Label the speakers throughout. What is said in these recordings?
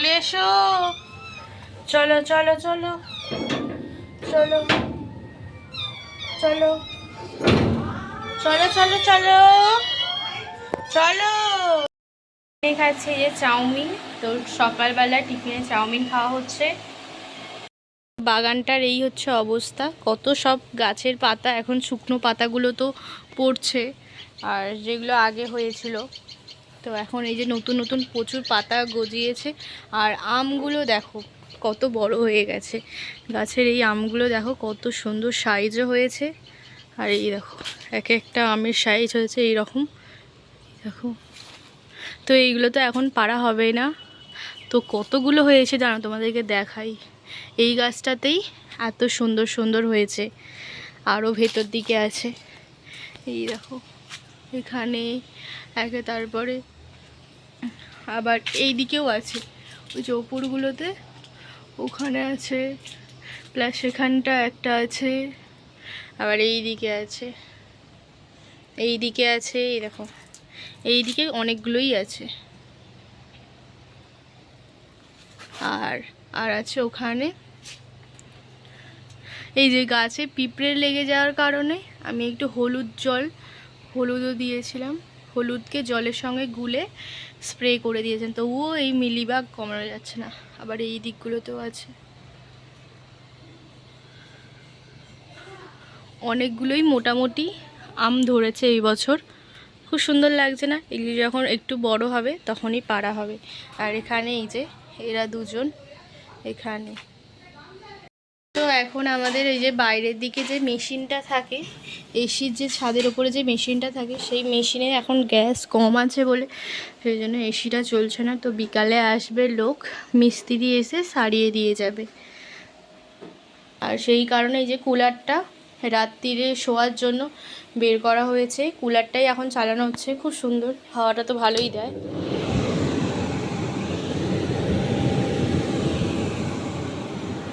Speaker 1: চলে এসো। চলো চলো চলো। চলো। চলো। চলো চলো চলো। চলো। খাচ্ছি যে চাউমিন। তো সকালবেলা টিফিনে চাউমিন খাওয়া হচ্ছে। বাগানটার এই হচ্ছে অবস্থা। কত সব গাছের পাতা, এখন শুকনো পাতাগুলো তো পড়ছে। আর যেগুলো আগে হয়েছিল। তো এখন এই যে নতুন নতুন প্রচুর পাতা গজিয়েছে। আর আমগুলো দেখো, কত বড় হয়ে গেছে। গাছের এই আমগুলো দেখো, কত সুন্দর সাইজও হয়েছে। আর এই দেখো, এক একটা আমের সাইজ হয়েছে এই রকম দেখো। তো এইগুলো তো এখন পারা হবে না। তো কতগুলো হয়েছে জানো? তোমাদেরকে দেখাই। এই গাছটাতেই এত সুন্দর সুন্দর হয়েছে। আরও ভেতর দিকে আছে। এই দেখো, এখানে একে তারপরে আবার এই দিকেও আছে। ওই যে ওপরগুলোতে ওখানে আছে প্লাস এখানটা একটা আছে, আবার এই দিকে আছে। এই দিকে আছে, এই দেখো এই দিকে অনেকগুলোই আছে। আর আর আছে ওখানে। এই যে গাছে পিঁপড়ে লেগে যাওয়ার কারণে আমি একটু হলুদ জল, হলুদও দিয়েছিলাম। হলুদকে জলের সঙ্গে গুলে স্প্রে করে দিয়েছেন। তবুও এই মিলিবাগ কমানো যাচ্ছে না। আবার এই দিকগুলোতেও আছে। অনেকগুলোই মোটামুটি আম ধরেছে এই বছর। খুব সুন্দর লাগছে না? এগুলি যখন একটু বড় হবে, তখনই পারা হবে। আর এখানে এই যে, এরা দুজন। এখানে। তো এখন আমাদের এই যে বাইরের দিকে যে মেশিনটা থাকে, এসির যে ছাদের ওপরে যে মেশিনটা থাকে, সেই মেশিনে এখন গ্যাস কম আছে বলে সেই জন্য এসিটা চলছে না। তো বিকালে আসবে লোক, মিস্ত্রি এসে সারিয়ে দিয়ে যাবে। আর সেই কারণে এই যে কুলারটা রাত্রিরে শোয়ার জন্য বের করা হয়েছে। কুলারটাই এখন চালানো হচ্ছে, খুব সুন্দর, হাওয়াটা তো ভালোই দেয়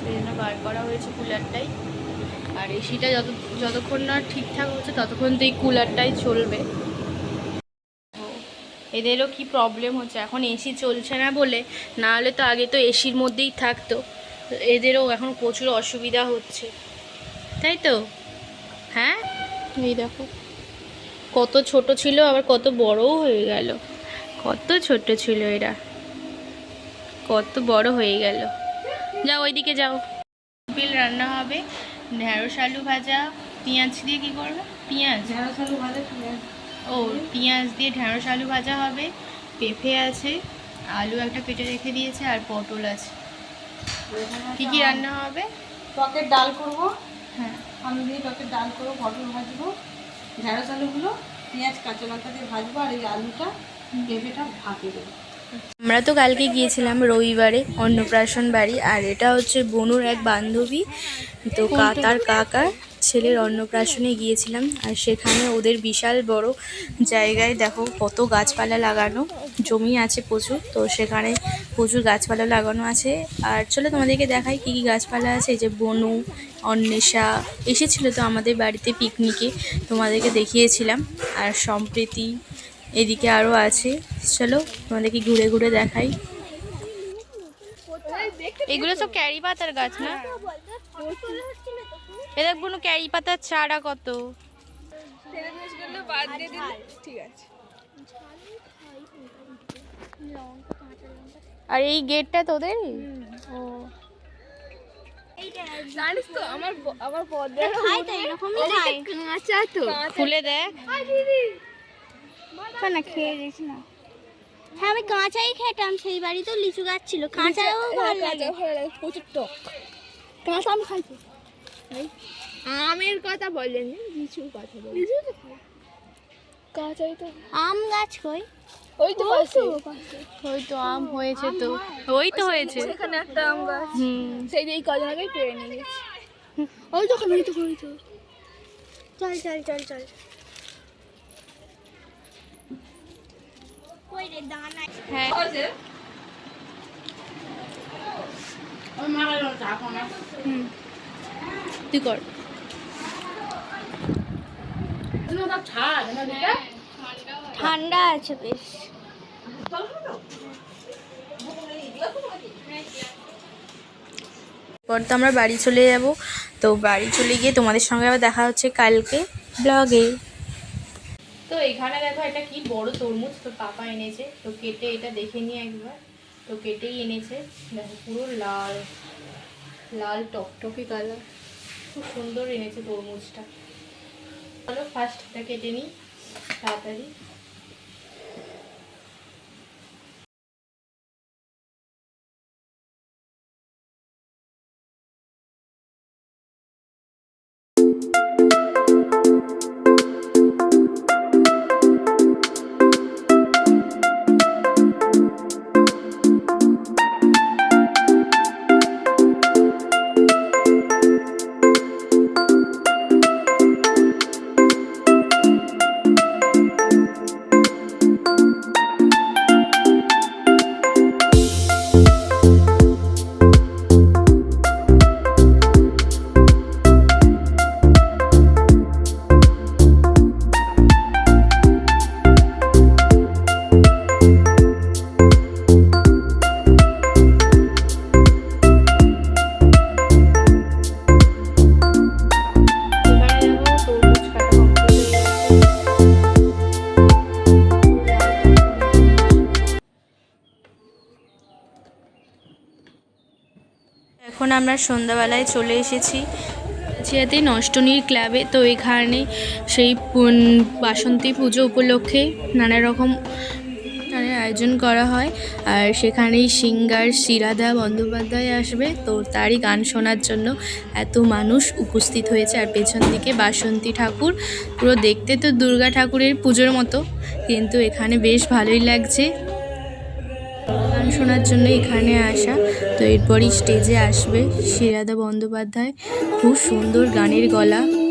Speaker 1: সেই জন্য বার করা হয়েছে কুলারটাই আর এসিটা যত যতক্ষণ না ঠিকঠাক হচ্ছে ততক্ষণ তো এই কুলারটাই চলবে। এদেরও কি প্রবলেম হচ্ছে? এখন এসি চলছে না বলে না হলে তো আগে তো এসির মধ্যেই থাকতো। এদেরও এখন প্রচুর অসুবিধা হচ্ছে। তাই তো? হ্যাঁ? এই দেখো। কত ছোট ছিল আবার কত বড়ও হয়ে গেল। কত ছোট ছিল এরা। কত বড় হয়ে গেল। যাও ওইদিকে যাও। বিল রান্না হবে ঢেঁড়স আলু ভাজা পেঁয়াজ দিয়ে কি করবে? পেঁয়াজ।
Speaker 2: ঢেঁড়স আলু ভাজা পেঁয়াজ।
Speaker 1: ও পেঁয়াজ দিয়ে ঢেঁড়স আলু ভাজা হবে পেঁপে আছে আলু একটা কেটে রেখে দিয়েছে আর পটল আছে। কি কি রান্না হবে?
Speaker 2: টকের ডাল করব।
Speaker 1: হ্যাঁ।
Speaker 2: আলু দিয়ে টকের ডাল করব পটল ভাজবো ঢেঁড়স আলুগুলো পেঁয়াজ কাঁচা লঙ্কা দিয়ে ভাজবো আর এই আলুটা পেঁপেটা ভাপে দেবো।
Speaker 1: আমরা তো কালকে গিয়েছিলাম রবিবারে অন্নপ্রাশন বাড়ি, আর এটা হচ্ছে বনুর এক বান্ধবী, তো কাতার কাকার ছেলের অন্নপ্রাশনে গিয়েছিলাম, আর সেখানে ওদের বিশাল বড় জায়গায় দেখো কত গাছপালা লাগানো, জমি আছে প্রচুর, তো সেখানে প্রচুর গাছপালা লাগানো আছে, আর চলো তোমাদেরকে দেখাই কী কী গাছপালা আছে, এই যে বনু, অন্বেষা, এসেছিল তো আমাদের বাড়িতে পিকনিকে তোমাদেরকে দেখিয়েছিলাম, আর সম্প্রীতি এদিকে আরও আছে। চলো তোমাদেরকে ঘুরে ঘুরে দেখাই। এগুলো সব ক্যারি পাতার গাছ না? এ দেখ কোনো ক্যারি পাতার চারা কত। আর এই গেটটা তোদের? ও
Speaker 3: জানিস তো আমার
Speaker 1: খুলে দেখ।
Speaker 3: না খেয়ে দেখি না। হ্যাঁ আমি কাঁচাই খেতাম সেই বাড়িতেও লিচু গাছ ছিল। কাঁচাও ভালো লাগে। প্রচুর টক। কাঁচা আম খাইছো। আমের কথা বলেন লিচুর কথা বলেন লিচু কাঁচাই তো। আম গাছ কই? ওই তো পাশে।
Speaker 1: ওই তো আম হয়েছে তো। ওই তো হয়েছে।
Speaker 3: সেখানে একটা আম গাছ।
Speaker 1: হুম।
Speaker 3: সেই যে এই কদিন আগে পেরে নিয়ে গেছি ওই তো ওই তো ওই তো। চল চল চল চল। ঠান্ডা আছে বেশ।
Speaker 2: পর তো আমরা বাড়ি চলে যাব। তো বাড়ি চলে গিয়ে তোমাদের সঙ্গে আবার দেখা হচ্ছে কালকে ব্লগে। তো এখানে দেখো এটা কি বড় তরমুজ তো পাপা এনেছে। তো কেটে এটা দেখে নিয়ে একবার। তো কেটেই এনেছে। দেখো পুরো লাল লাল টকটকে কালার খুব সুন্দর এনেছে তরমুজটা। ভালো ফার্স্ট এটা কেটে নিই তাড়াতাড়ি। এখন আমরা সন্ধ্যাবেলায় চলে এসেছি। যেতে নষ্টনীর ক্লাবে, তো এখানে সেই বাসন্তী পুজো উপলক্ষে নানা রকম আয়োজন করা হয়। আর সেখানেই সিঙ্গার শিরাদা বন্দ্যোপাধ্যায় আসবে। তো তারই গান শোনার জন্য এত মানুষ উপস্থিত হয়েছে। আর পেছন দিকে বাসন্তী ঠাকুর। পুরো দেখতে তো দুর্গা ঠাকুরের পুজোর মতো, কিন্তু এখানে বেশ ভালোই লাগছে। শোনার জন্য এখানে আসা। তো এরপরই স্টেজে আসবে শিরাদা বন্দ্যোপাধ্যায়। খুব সুন্দর গানের গলা।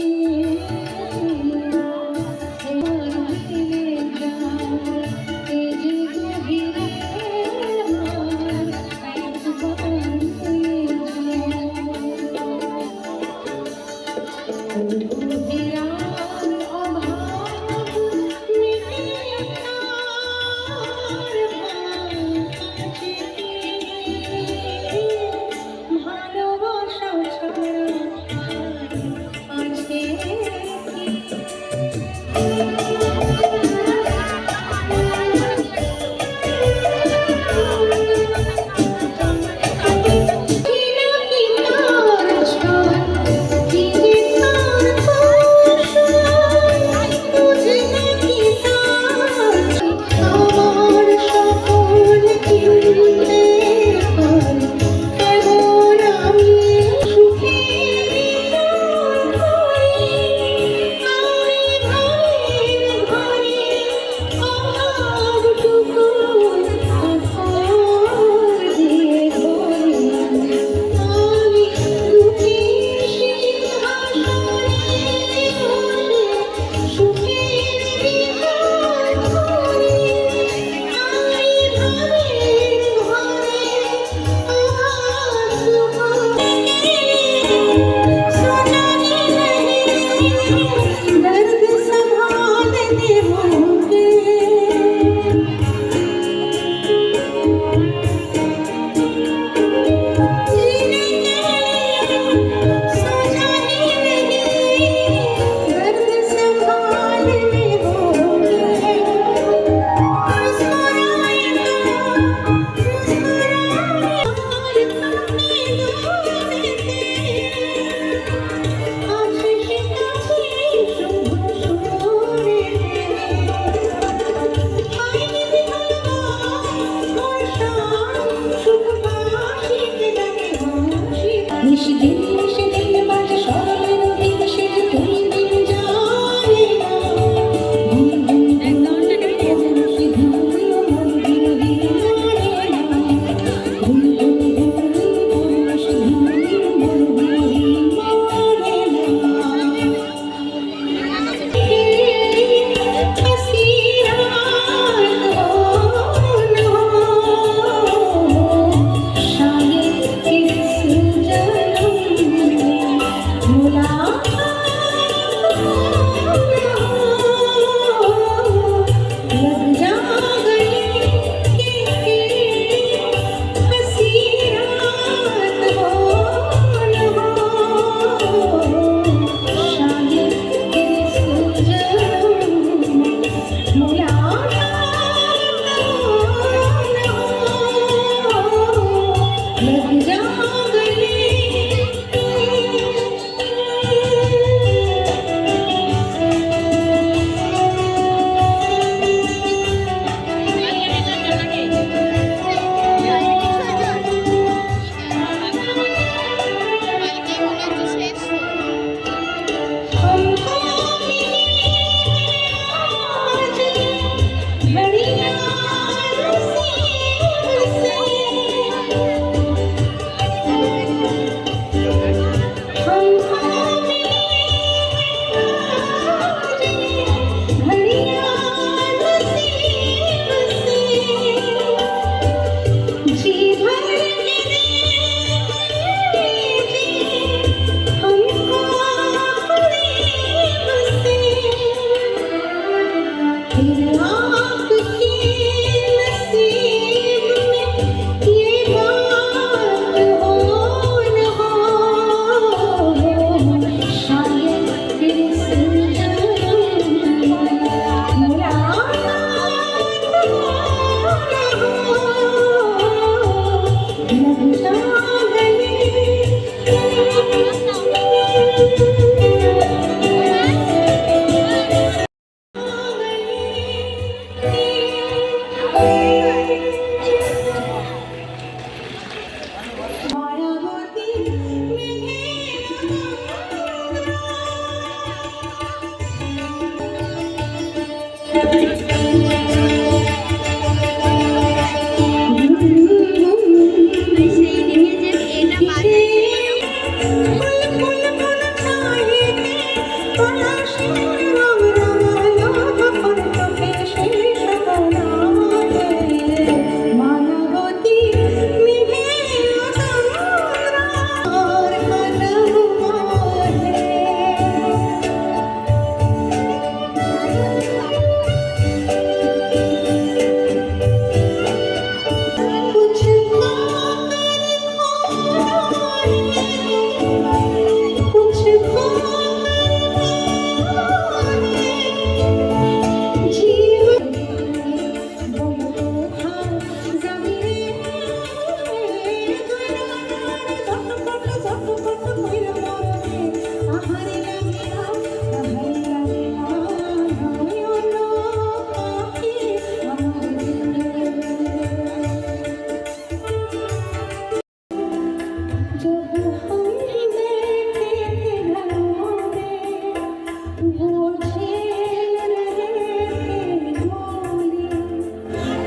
Speaker 4: Thank you.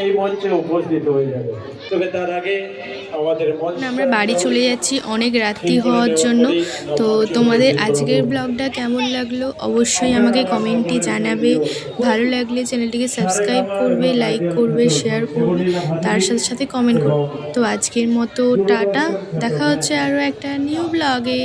Speaker 5: এই মঞ্চে উপস্থিত হয়ে যাবে। তবে তার আগে আমাদের
Speaker 1: আমরা বাড়ি চলে যাচ্ছি অনেক রাত্রি হওয়ার জন্য। তো তোমাদের আজকের ব্লগটা কেমন লাগল? অবশ্যই আমাকে কমেন্টে জানাবে। ভালো লাগলে চ্যানেলটিকে সাবস্ক্রাইব করবে লাইক করবে শেয়ার করবে তার সাথে সাথে কমেন্ট করবে। তো আজকের মতো টাটা। দেখা হচ্ছে আরও একটা নিউ ব্লগে